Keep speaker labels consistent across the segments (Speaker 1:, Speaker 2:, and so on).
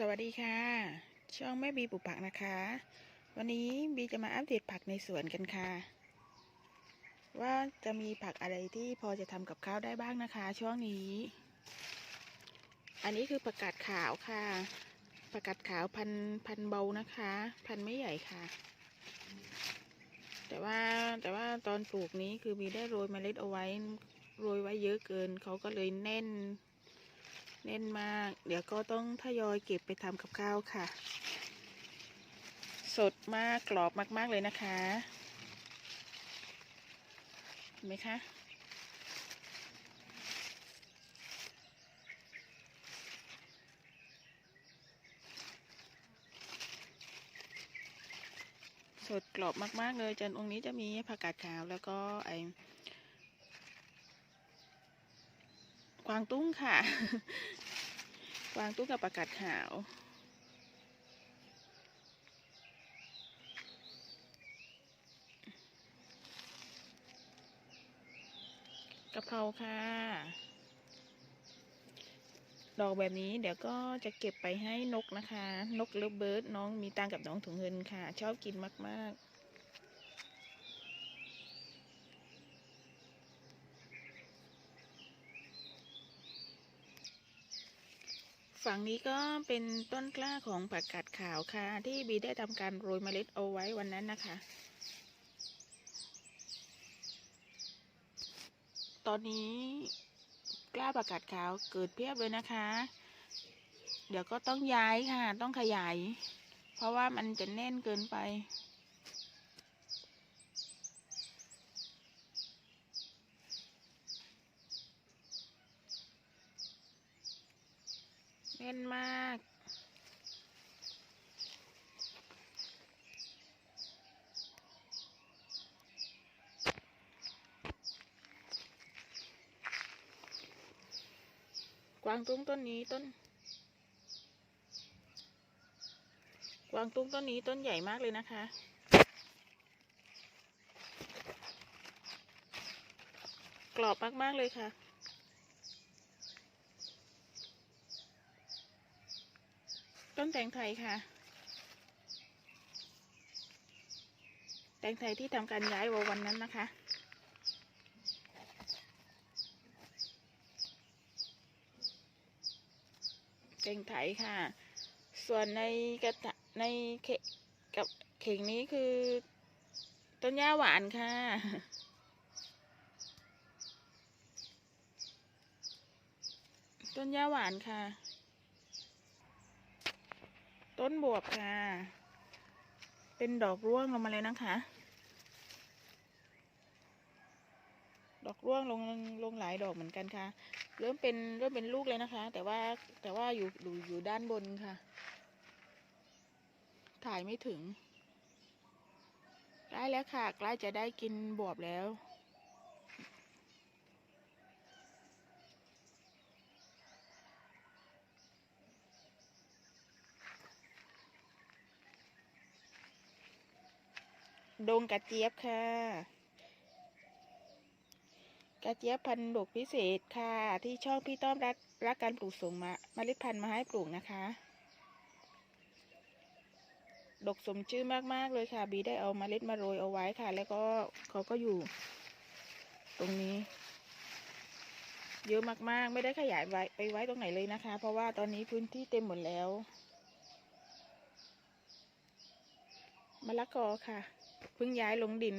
Speaker 1: สวัสดีค่ะ ช่องแม่บีปลูกผักนะคะ วันนี้บีจะมาอัปเดตผักในสวนกันค่ะ ว่าจะมีผักอะไรที่พอจะทำกับข้าวได้บ้างนะคะ ช่วงนี้ อันนี้คือผักกาดขาวค่ะผักกาดขาวพันพันเบานะคะ พันไม่ใหญ่ค่ะ แต่ว่าแต่ว่าตอนปลูกนี้คือบีได้โรยเมล็ดเอาไว้โรยไว้เยอะเกินเขาก็เลยแน่น แน่นมาก เดี๋ยวก็ต้องทยอยเก็บไปทำกับข้าวค่ะ สดมากกรอบมาก ๆ เลยนะคะเห็นไหมคะสดกรอบมาก ๆ เลยจนองค์นี้จะมีผักกาดขาวแล้วก็ไอ กวางตุ้งค่ะ กวางตุ้งกับประกาศขาว กะเพราค่ะ ดอกแบบนี้เดี๋ยวก็จะเก็บไปให้นกนะคะ นกเลิฟเบิร์ดน้องมีตังกับน้องถุงเงินค่ะ ชอบกินมาก ๆ ฝั่งนี้ก็เป็นต้นกล้าของผักกาดขาวค่ะ ที่บีได้ทำการโรยเมล็ดเอาไว้วันนั้นนะคะ ตอนนี้กล้าผักกาดขาวเกิดเพียบเลยนะคะ เดี๋ยวก็ต้องย้ายค่ะ ต้องขยาย เพราะว่ามันจะแน่นเกินไป น่นมาก กวางตุ้งต้นนี้ต้น กวางตุ้งต้นนี้ต้นใหญ่มากเลยนะคะกรอบมาก ๆ เลยค่ะ ต้นแตงไทยค่ะ แตงไทยที่ทำการย้ายวันนั้นนะคะ แตงไทยค่ะ ส่วนในกระถะในเขกับเข่งนี้คือ ต้นหญ้าหวานค่ะต้นหญ้าหวานค่ะ ต้นบวบค่ะ เป็นดอกร่วงลงมาเลยนะคะ ดอกร่วงลงลงหลายดอกเหมือนกันค่ะ เริ่มเป็นเริ่มเป็นลูกเลยนะคะ แต่ว่าแต่ว่าอยู่อยู่อยู่ด้านบนค่ะ ถ่ายไม่ถึงใกล้แล้วค่ะ ใกล้จะได้กินบวบแล้ว ดงกระเจี๊ยบค่ะ กระเจี๊ยบพันธุ์ดกพิเศษค่ะ ที่ช่องพี่ต้อมรักรักการปลูกส่งมาเมล็ดพันธุ์มาให้ปลูกนะคะ ดกสมชื่อมากๆเลยค่ะ บีได้เอาเมล็ดมาโรยเอาไว้ค่ะ แล้วก็เขาก็อยู่ ตรงนี้ เยอะมากๆ ไม่ได้ขยายไว้ไปไว้ตรงไหนเลยนะคะ เพราะว่าตอนนี้พื้นที่เต็มหมดแล้วมะละกอค่ะ เพิ่งย้ายลงดิน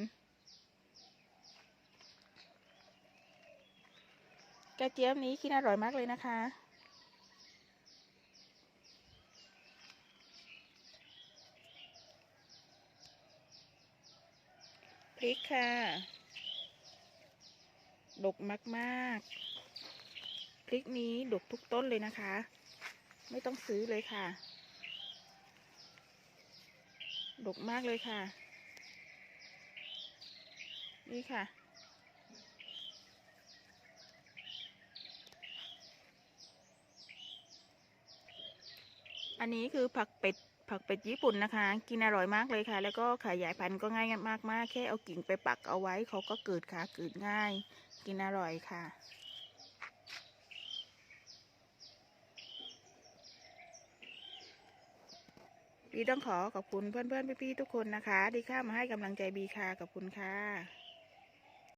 Speaker 1: กระเจี๊ยบนี้กินอร่อยมากเลยนะคะ พริกค่ะดกมากๆ พริกนี้ดกทุกต้นเลยนะคะ ไม่ต้องซื้อเลยค่ะ ดกมากเลยค่ะ นี่ค่ะ อันนี้คือผักเป็ดผักเป็ดญี่ปุ่นนะคะ กินอร่อยมากเลยค่ะ แล้วก็ขยายพันธุ์ก็ง่ายมากๆแค่เอากิ่งไปปักเอาไว้เขาก็เกิดค่ะเกิดง่าย กินอร่อยค่ะ บีต้องขอขอบคุณเพื่อนๆพี่ๆทุกคนนะคะที่ข้ามาให้กำลังใจบีค่ะขอบคุณค่ะ